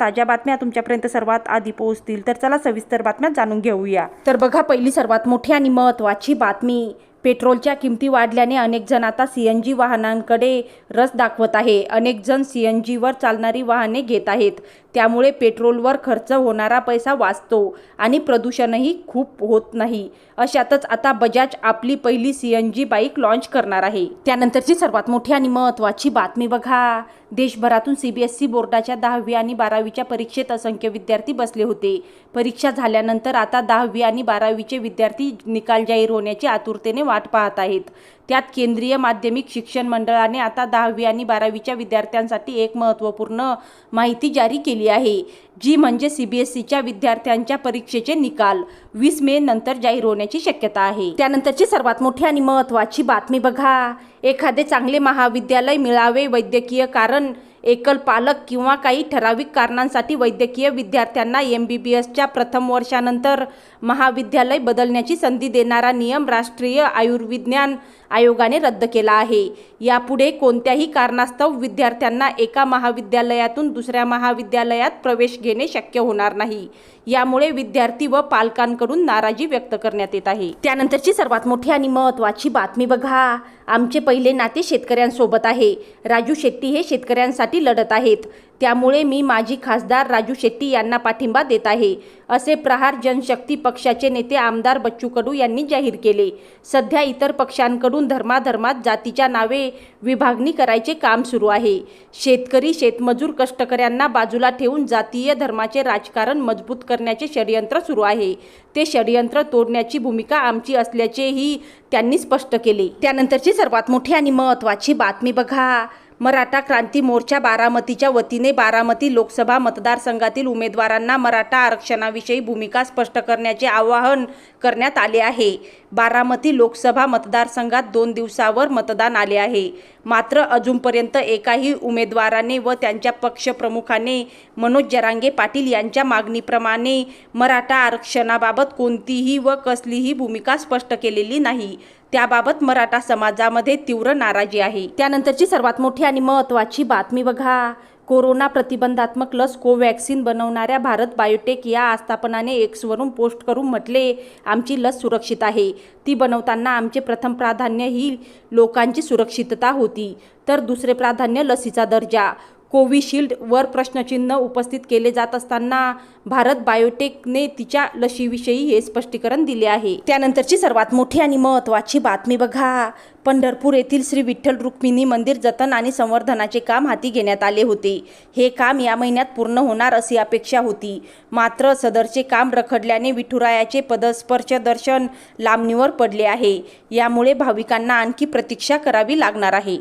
ताज्या बातम्या तुमच्यापर्यंत सर्वात आधी पोहोचतील. तर चला सविस्तर बातम्या जाणून घेऊया. तर बघा पहिली सर्वात मोठी आणि महत्त्वाची बातमी. पेट्रोलच्या किमती वाढल्याने अनेक जण आता सी एन जी वाहनांकडे रस दाखवत आहे. अनेक जण सी एन जीवर चालणारी वाहने घेत आहेत. त्यामुळे पेट्रोलवर खर्च होणारा पैसा वाचतो आणि प्रदूषणही खूप होत नाही. अशातच आता बजाज आपली पहिली C N G bike launch करणार आहे. त्यानंतरची सर्वात मोठी आणि महत्त्वाची बातमी बघा. देशभरातून सी बी एस सी बोर्डाच्या दहावी आणि बारावीच्या परीक्षेत असंख्य विद्यार्थी बसले होते. परीक्षा झाल्यानंतर आता दहावी आणि बारावीचे विद्यार्थी निकाल जाहीर होण्याची आतुरतेने वाट पाहत आहेत. त्यात केंद्रीय माध्यमिक शिक्षण मंडळाने आता दहावी आणि बारावीच्या विद्यार्थ्यांसाठी एक महत्त्वपूर्ण माहिती जारी केली आहे जी म्हणजे सी बी एस सीच्या विद्यार्थ्यांच्या परीक्षेचे निकाल. वीस मे नंतर जाहीर होण्याची शक्यता आहे. त्यानंतरची सर्वात मोठी आणि महत्त्वाची बातमी बघा. एखादे चांगले महाविद्यालय मिळावे वैद्यकीय कारण एकल पालक किंवा काही ठराविक कारणांसाठी वैद्यकीय विद्यार्थ्यांना एम बी बी एसच्या प्रथम वर्षानंतर महाविद्यालय बदलण्याची संधी देणारा नियम राष्ट्रीय आयुर्विज्ञान आयोगाने रद्द केला आहे. यापुढे कोणत्याही कारणास्तव विद्यार्थ्यांना एका महाविद्यालयातून दुसऱ्या महाविद्यालयात प्रवेश घेणे शक्य होणार नाही. यामुळे विद्यार्थी व पालकांकडून नाराजी व्यक्त करण्यात येत आहे. त्यानंतरची सर्वात मोठी आणि महत्त्वाची बातमी बघा. आमचे पहिले नाते शेतकऱ्यांसोबत आहे. राजू शेट्टी हे शेतकऱ्यांसाठी लढत आहेत. त्यामुळे मी माजी खासदार राजू शेट्टी यांना पाठिंबा देत आहे. असे प्रहार जनशक्ती पक्षाचे नेते आमदार बच्चू कडू यांनी जाहीर केले. सध्या इतर पक्षांकडून धर्माधर्मात जातीच्या नावे विभागणी करायचे काम सुरू आहे. शेतकरी शेतमजूर कष्टकऱ्यांना बाजूला ठेवून जातीय धर्माचे राजकारण मजबूत करण्याचे षडयंत्र सुरू आहे. ते षडयंत्र तोडण्याची भूमिका आमची असल्याचेही त्यांनी स्पष्ट केले. त्यानंतरची सर्वात मोठी आणि महत्त्वाची बातमी बघा. मराठा क्रांती मोर्चा बारामतीच्या वतीने बारामती लोकसभा मतदारसंघातील उमेदवारांना मराठा आरक्षणाविषयी भूमिका स्पष्ट करण्याचे आवाहन करण्यात आले आहे. बारामती लोकसभा मतदारसंघात दोन दिवसावर मतदान आले आहे. मात्र अजूनपर्यंत एकाही उमेदवाराने व त्यांच्या पक्षप्रमुखाने मनोज जरांगे पाटील यांच्या मागणीप्रमाणे मराठा आरक्षणाबाबत कोणतीही व कसलीही भूमिका स्पष्ट केलेली नाही. त्याबाबत मराठा समाजामध्ये तीव्र नाराजी आहे. त्यानंतरची सर्वात मोठी आणि महत्त्वाची बातमी बघा. कोरोना प्रतिबंधात्मक लस कोवॅक्सिन बनवणाऱ्या भारत बायोटेक या आस्थापनाने एक्सवरून पोस्ट करून म्हटले आमची लस सुरक्षित आहे. ती बनवताना आमचे प्रथम प्राधान्य ही लोकांची सुरक्षितता होती. तर दुसरे प्राधान्य लसीचा दर्जा. कोविशिल्ड वर प्रश्नचिन्ह उपस्थित केले जात असताना भारत बायोटेकने तिच्या लशीविषयी हे स्पष्टीकरण दिले आहे. त्यानंतरची सर्वात मोठी आणि महत्त्वाची बातमी बघा. पंढरपूर येथील श्री विठ्ठल रुक्मिणी मंदिर जतन आणि संवर्धनाचे काम हाती घेण्यात आले होते. हे काम या महिन्यात पूर्ण होणार अशी अपेक्षा होती. मात्र सदरचे काम रखडल्याने विठुरायाचे पदस्पर्श दर्शन लांबणीवर पडले आहे. यामुळे भाविकांना आणखी प्रतीक्षा करावी लागणार आहे.